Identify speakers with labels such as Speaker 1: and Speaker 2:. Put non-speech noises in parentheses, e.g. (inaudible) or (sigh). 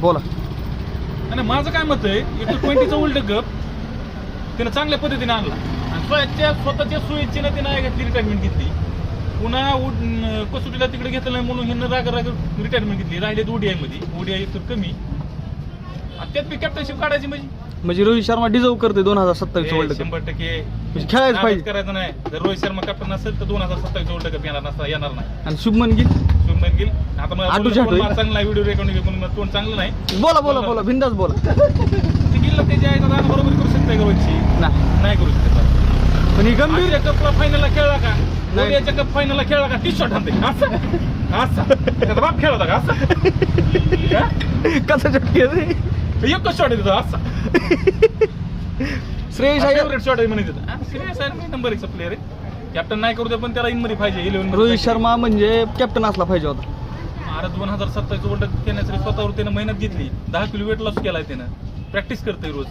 Speaker 1: बोला.
Speaker 2: आणि माझं काय मत आहे एक ट्वेंटीचा उलट गप. त्यानं चांगल्या पद्धतीने आणला. आणि स्वतःच्या स्वतःच्या सोयीचीनं त्यानं घेतली रिटायरमेंट घेतली. पुन्हा कसोटीला तिकडे घेतलं नाही म्हणून ह्यानं राग राग रिटायरमेंट घेतली. राहिले ओडीआयमध्ये. ओडीआय तर कमी. आणि त्यात बी कॅप्टनशिप काढायची म्हणजे?
Speaker 1: म्हणजे रोहित शर्मा डिझर्व करते दोन हजार सत्तावीस वर्ल्ड कप
Speaker 2: शंभर टक्के.
Speaker 1: म्हणजे खेळायच पाहिजे.
Speaker 2: करायचं नाही. जर रोहित शर्मा कॅप्टन असेल तर दोन हजार सत्तावीस वर्ल्ड कप येणार नसता येणार नाही.
Speaker 1: आणि शुभमन गिल?
Speaker 2: शुभमन गिल. आता मला
Speaker 1: आटू
Speaker 2: बोलणं
Speaker 1: आहे.
Speaker 2: चांगला आहे व्हिडिओ रेकॉर्डिंग म्हणून तोंड चांगलं नाही.
Speaker 1: बोला बोला बोला बिंदास बोला.
Speaker 2: ते गिलला त्याच्या आईचा दाना बरोबर करू शकते का रोहितची?
Speaker 1: नाही.
Speaker 2: नाही करू शकत.
Speaker 1: पण ही गंभीर
Speaker 2: आशिया कपला फायनलला खेळला का? कप फायनलला खेळला का? टी शॉट आणते. असं. असं. त्याचा बाप खेळ होता का? असं? (laughs)
Speaker 1: कसा चटके रे
Speaker 2: एकच शॉट येतो असा.
Speaker 1: श्रेयस अय्यर
Speaker 2: फेवरेट शॉट आहे म्हणे तिथं. सिरियस आहे नंबर एकचा प्लेअर आहे. कॅप्टन नाही करू दे पण त्याला इनमध्ये पाहिजे इलेव्हन
Speaker 1: रोहित शर्मा म्हणजे कॅप्टन असला पाहिजे होता.
Speaker 2: अरे दोन हजार सत्तावीस वर्ल्ड कप खेळण्यासाठी स्वतःवर त्यानं मेहनत घेतली. दहा किलो वेट लॉस केलाय त्यानं. प्रॅक्टिस करतोय रोज.